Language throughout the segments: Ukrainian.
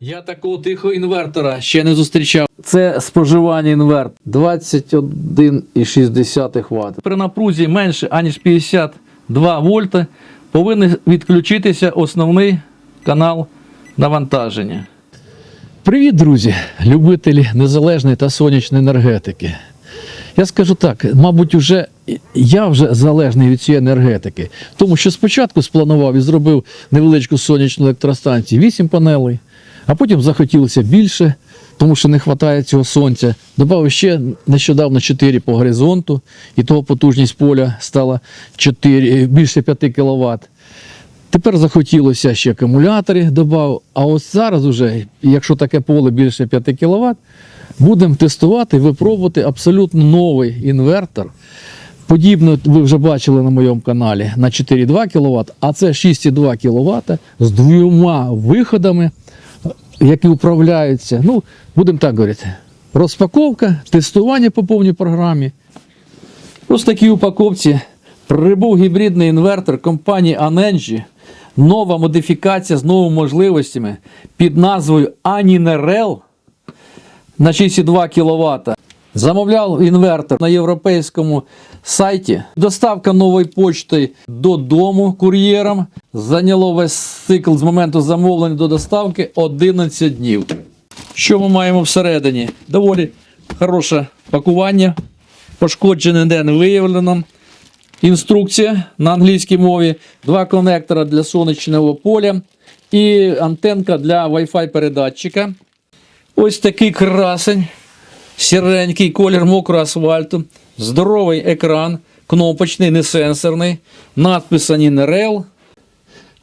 Я такого тихого інвертора ще не зустрічав. Це споживання інверт 21,6 Вт. При напрузі менше аніж 52 вольта повинен відключитися основний канал навантаження. Привіт, друзі, любителі незалежної та сонячної енергетики. Я скажу так, мабуть, уже я вже залежний від цієї енергетики, тому що спочатку спланував і зробив невеличку сонячну електростанцію 8 панелей, а потім захотілося більше, тому що не вистачає цього сонця. Добавив ще нещодавно 4 по горизонту, і того потужність поля стала 4, більше 5 кВт. Тепер захотілося ще акумулятори додав. А ось зараз, уже, якщо таке поле більше 5 кВт, будемо тестувати, випробувати абсолютно новий інвертор. Подібно ви вже бачили на моєму каналі на 4,2 кВт, а це 6,2 кВт з двома виходами, які управляються. Ну, будемо так говорити. Розпаковка, тестування по повній програмі. Ось в такій упаковці прибув гібридний інвертор компанії Anenji. Нова модифікація з новими можливостями під назвою Aninerel на 6,2 кВт. Замовляв інвертор на європейському сайті. Доставка нової почти додому кур'єром зайняло весь цикл з моменту замовлення до доставки 11 днів. Що ми маємо всередині? Доволі хороше пакування. Пошкоджений ніде не виявлено. Інструкція на англійській мові, два конектора для сонячного поля і антенка для Wi-Fi передатчика. Ось такий красень, сіренький колір мокрого асфальту, здоровий екран, кнопочний, не сенсорний, надпис Aninerel.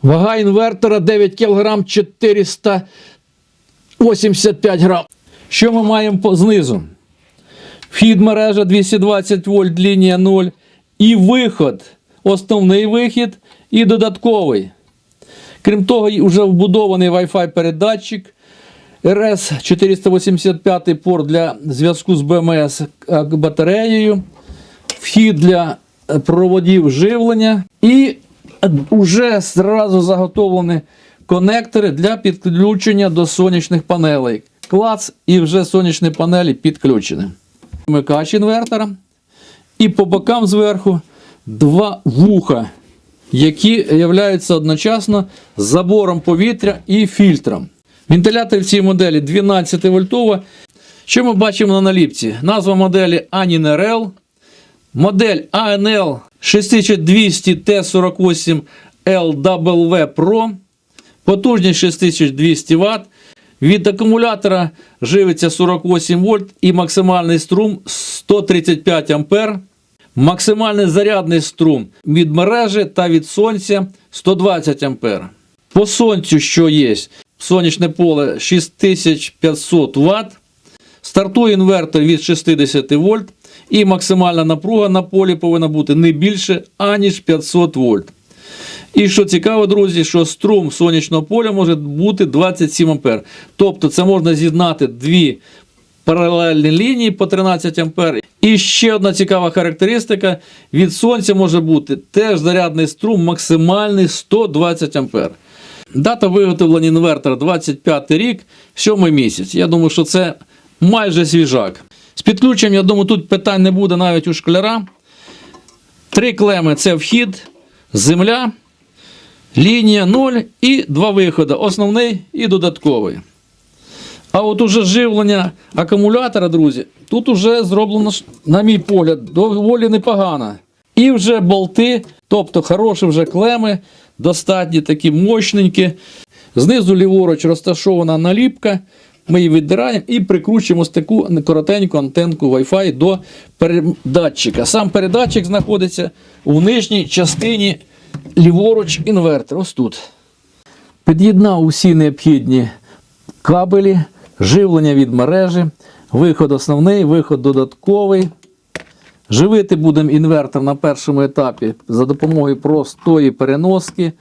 Вага інвертора 9 кг 485 грам. Що ми маємо знизу? Вхід мережа 220 вольт, лінія 0. І виход, основний вихід і додатковий. Крім того, вже вбудований Wi-Fi передатчик. RS 485 порт для зв'язку з БМС батареєю. Вхід для е, проводів живлення. І вже зразу заготовлені конектори для підключення до сонячних панелей. Клац і вже сонячні панелі підключені. Вмикач інвертора. І по бокам зверху два вуха, які являються одночасно забором повітря і фільтром. Вентилятор в цій моделі 12 вольтова. Що ми бачимо на наліпці? Назва моделі Aninerel. Модель ANL 6200 T48 LW Pro. Потужність 6200 Вт. Від акумулятора живиться 48 вольт і максимальний струм 135 ампер. Максимальний зарядний струм від мережі та від сонця 120 ампер. По сонцю, що є, сонячне поле 6500 Вт. Стартує інвертор від 60 вольт. І максимальна напруга на полі повинна бути не більше, аніж 500 вольт. І що цікаво, друзі, що струм сонячного поля може бути 27 ампер. Тобто це можна з'єднати дві паралельні лінії по 13 ампер. І ще одна цікава характеристика: від сонця може бути теж зарядний струм максимальний 120 ампер. Дата виготовлення інвертора 25 рік, 7 місяць. Я думаю, що це майже свіжак. З підключенням, я думаю, тут питань не буде навіть у шкляра. Три клеми це вхід, земля, лінія 0 і два виходи: основний і додатковий. А от уже живлення акумулятора, друзі, тут уже зроблено, на мій погляд, доволі непогано. І вже болти, тобто хороші вже клеми, достатні такі мощненькі. Знизу ліворуч розташована наліпка. Ми її віддираємо і прикручуємо таку коротеньку антенку Wi-Fi до передатчика. Сам передатчик знаходиться у нижній частині ліворуч інвертор. Ось тут. Під'єднав усі необхідні кабелі, живлення від мережі, виход основний, виход додатковий. Живити будемо інвертор на першому етапі за допомогою простої переноски.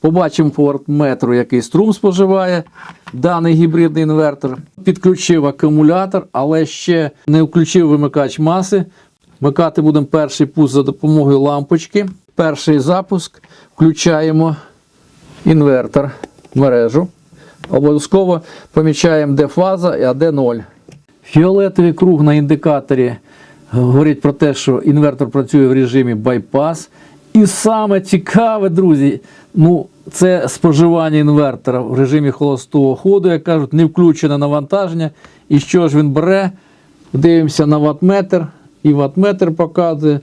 Побачимо по вольтметру, який струм споживає даний гібридний інвертор. Підключив акумулятор, але ще не включив вимикач маси. Вмикати будемо перший пуск за допомогою лампочки. Перший запуск включаємо інвертор в мережу. Обов'язково помічаємо, де фаза, а де ноль. Фіолетовий круг на індикаторі говорить про те, що інвертор працює в режимі байпас. І саме цікаве, друзі, ну, це споживання інвертора в режимі холостого ходу, як кажуть, не включене навантаження. І що ж він бере? Дивимося на ватметр, і ватметр показує.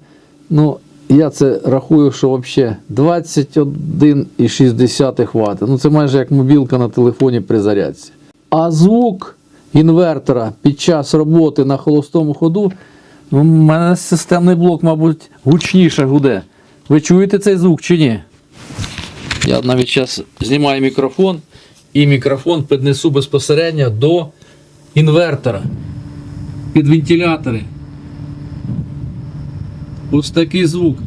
Ну, я це рахую, що взагалі 21,6 Вт. Ну, це майже як мобілка на телефоні при зарядці. А звук інвертора під час роботи на холостому ходу, у мене системний блок, мабуть, гучніше гуде. Ви чуєте цей звук чи ні? Я навіть зараз знімаю мікрофон і мікрофон піднесу безпосередньо до інвертора під вентилятори. Ось такий звук.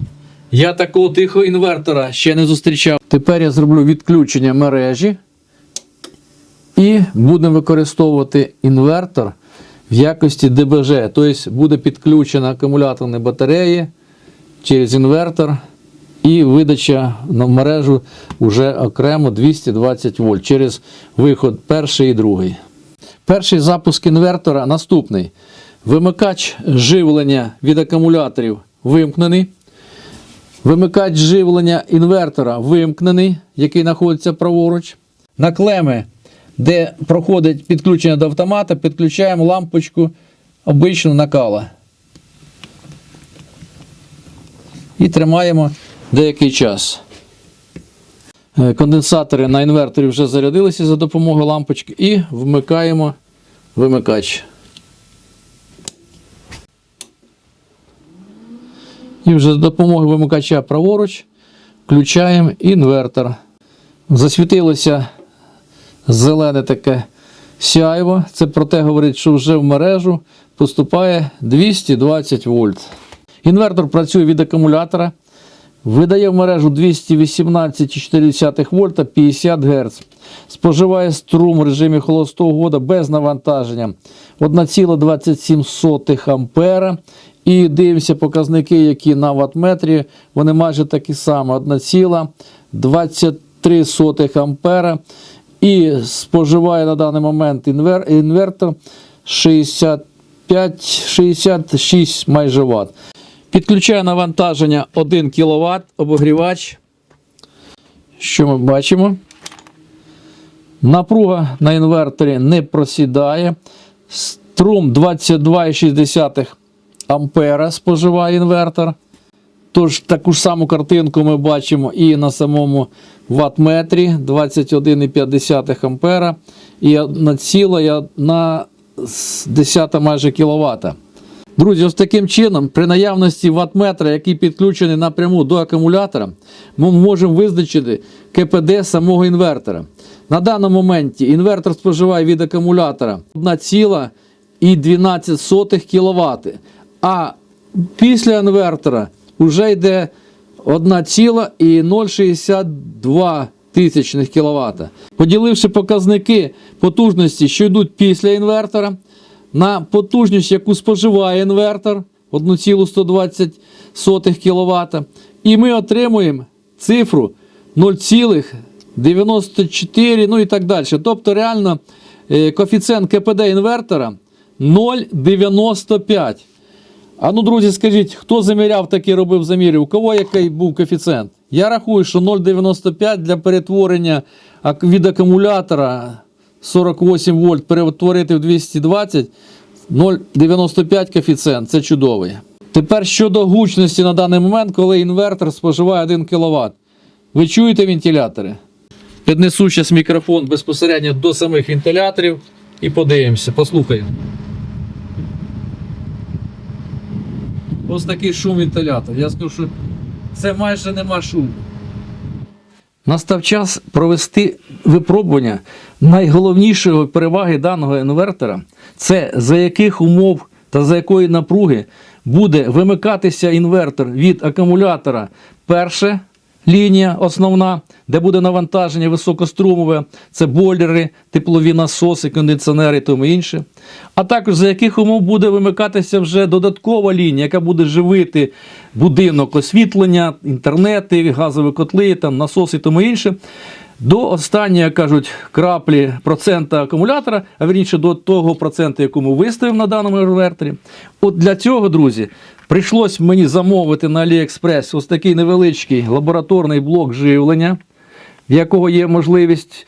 Я такого тихого інвертора ще не зустрічав. Тепер я зроблю відключення мережі і будемо використовувати інвертор в якості ДБЖ. Тобто буде підключена акумуляторні батареї через інвертор і видача на мережу вже окремо 220 вольт через виход перший і другий. Перший запуск інвертора наступний. Вимикач живлення від акумуляторів вимкнений. Вимикач живлення інвертора вимкнений, який знаходиться праворуч. На клеми, де проходить підключення до автомата, підключаємо лампочку обичну накала. І тримаємо деякий час. Е, Конденсатори на інверторі вже зарядилися за допомогою лампочки і вмикаємо вимикач. І вже за допомогою вимикача праворуч включаємо інвертор. Засвітилося зелене таке сяйво. Це про те говорить, що вже в мережу поступає 220 вольт. Інвертор працює від акумулятора. Видає в мережу 218,4 вольта 50 Гц. Споживає струм в режимі холостого ходу без навантаження 1,27 ампера. І дивимося показники, які на ваттметрі, вони майже такі самі: 1,23 ампера. І споживає на даний момент інвер- інвертор 65-66 майже Вт. Підключає навантаження 1 кВт, обогрівач. Що ми бачимо? Напруга на інверторі не просідає. Струм 22,6 ампера споживає інвертор. Тож таку ж саму картинку ми бачимо і на самому ваттметрі 21,5 ампера і на ціла на 10 майже кВт. Друзі, ось таким чином, при наявності ваттметра, який підключений напряму до акумулятора, ми можемо визначити КПД самого інвертора. На даному моменті інвертор споживає від акумулятора 1,12 кВт. А після інвертора вже йде 1,062 тисячних кВт. Поділивши показники потужності, що йдуть після інвертора, на потужність, яку споживає інвертор 1,120 кВт, і ми отримуємо цифру 0,94, ну і так далі. Тобто, реально е, коефіцієнт КПД інвертора 0,95. А ну, друзі, скажіть, хто заміряв такі робив заміри? У кого який був коефіцієнт? Я рахую, що 0,95 для перетворення від акумулятора 48 вольт перетворити в 220, 0,95 коефіцієнт. Це чудовий. Тепер щодо гучності на даний момент, коли інвертор споживає 1 кВт. Ви чуєте вентилятори? Піднесу зараз мікрофон безпосередньо до самих вентиляторів і подивимося, послухаємо. Ось такий шум вентилятор. Я скажу, що це майже нема шуму. Настав час провести випробування найголовнішої переваги даного інвертора це за яких умов та за якої напруги буде вимикатися інвертор від акумулятора. Перше лінія основна, де буде навантаження високострумове, це бойлери, теплові насоси, кондиціонери і тому інше. А також за яких умов буде вимикатися вже додаткова лінія, яка буде живити будинок освітлення, інтернети, газові котли, там, насоси і тому інше. До останньої, як кажуть, краплі процента акумулятора, а верніше до того проценту, яку ми виставимо на даному інверторі. От для цього, друзі, прийшлось мені замовити на AliExpress ось такий невеличкий лабораторний блок живлення, в якого є можливість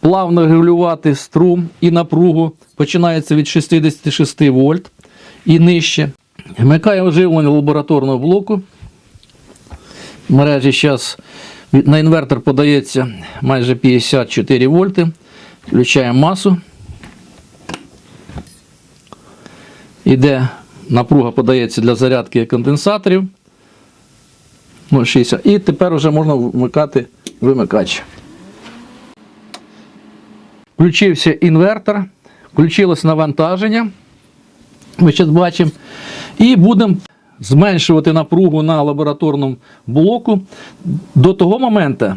плавно регулювати струм і напругу. Починається від 66 вольт і нижче. Вмикаємо живлення лабораторного блоку. Мережі зараз на інвертор подається майже 54 вольти. Включаємо масу. Іде напруга подається для зарядки конденсаторів. 0,60. І тепер вже можна вмикати вимикач. Включився інвертор, включилось навантаження. Ми зараз бачимо. І будемо зменшувати напругу на лабораторному блоку до того моменту,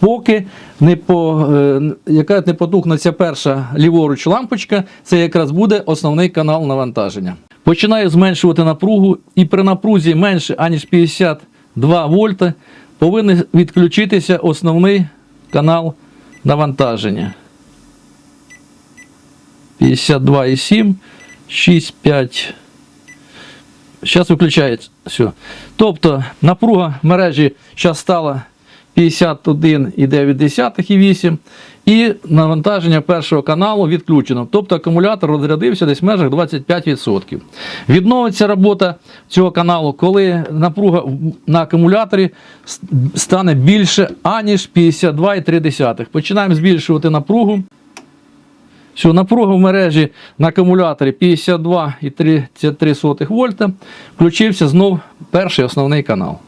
поки не по, е, яка не потухне перша ліворуч лампочка, це якраз буде основний канал навантаження. Починаю зменшувати напругу, і при напрузі менше аніж 52 вольта повинен відключитися основний канал навантаження. 52,7, 6,5. Зараз виключається. Все. Тобто напруга мережі зараз стала 51,9 і навантаження першого каналу відключено. Тобто акумулятор розрядився десь в межах 25%. Відновиться робота цього каналу, коли напруга на акумуляторі стане більше, аніж 52,3. Починаємо збільшувати напругу. Все, напруга в мережі на акумуляторі 52,33 вольта. Включився знов перший основний канал.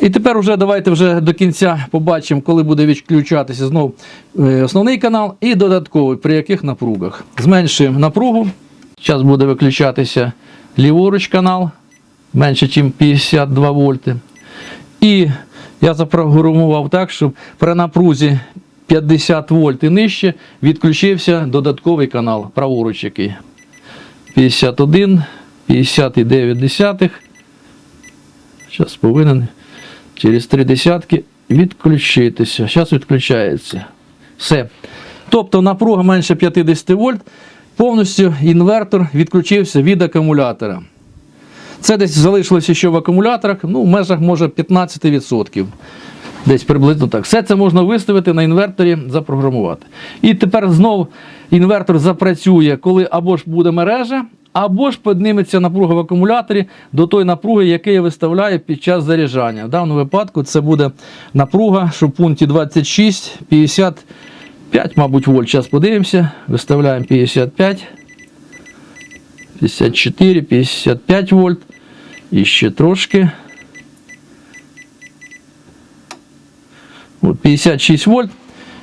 І тепер вже давайте вже до кінця побачимо, коли буде відключатися знов е, основний канал і додатковий, при яких напругах. Зменшуємо напругу. Зараз буде виключатися ліворуч канал менше, ніж 52 вольти. І я запрограмував так, щоб при напрузі 50 вольт і нижче відключився додатковий канал, праворуч який. 51, 50,9. Зараз повинен через три десятки відключитися. Зараз відключається. Все. Тобто напруга менше 50 вольт, повністю інвертор відключився від акумулятора. Це десь залишилося ще в акумуляторах, ну, в межах може 15%. Десь приблизно так. Все це можна виставити на інверторі, запрограмувати. І тепер знову інвертор запрацює, коли або ж буде мережа, або ж підніметься напруга в акумуляторі до тої напруги, яку я виставляю під час заряджання. В даному випадку це буде напруга, що в пункті 26, 55, мабуть, вольт. Зараз подивимося. Виставляємо 55, 54, 55 вольт. І ще трошки. 56 вольт.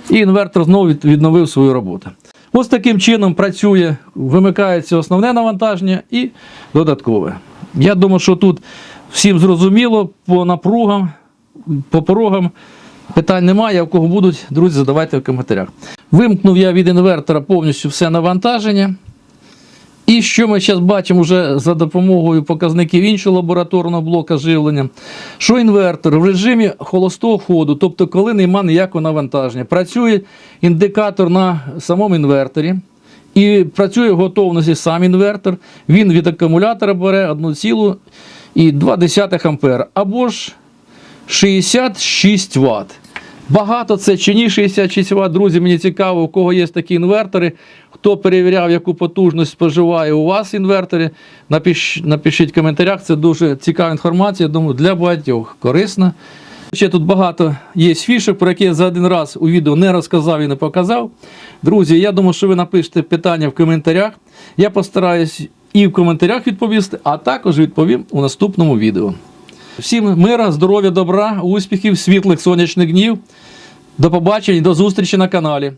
І інвертор знову відновив свою роботу. Ось таким чином працює, вимикається основне навантаження і додаткове. Я думаю, що тут всім зрозуміло по напругам, по порогам. Питань немає, в кого будуть, друзі, задавайте в коментарях. Вимкнув я від інвертора повністю все навантаження. І що ми зараз бачимо вже за допомогою показників іншого лабораторного блока живлення, що інвертор в режимі холостого ходу, тобто коли нема ніякого навантаження, працює індикатор на самому інверторі. І працює в готовності сам інвертор. Він від акумулятора бере 1,2 ампера або ж 66 Вт. Багато це чи ні 66 Вт. Друзі, мені цікаво, у кого є такі інвертори. Хто перевіряв, яку потужність споживає у вас інвертори, напиш, напишіть в коментарях. Це дуже цікава інформація. Думаю, для багатьох корисна. Ще тут багато є фішок, про які я за один раз у відео не розказав і не показав. Друзі, я думаю, що ви напишете питання в коментарях. Я постараюсь і в коментарях відповісти, а також відповім у наступному відео. Всім мира, здоров'я, добра, успіхів, світлих сонячних днів. До побачення і до зустрічі на каналі.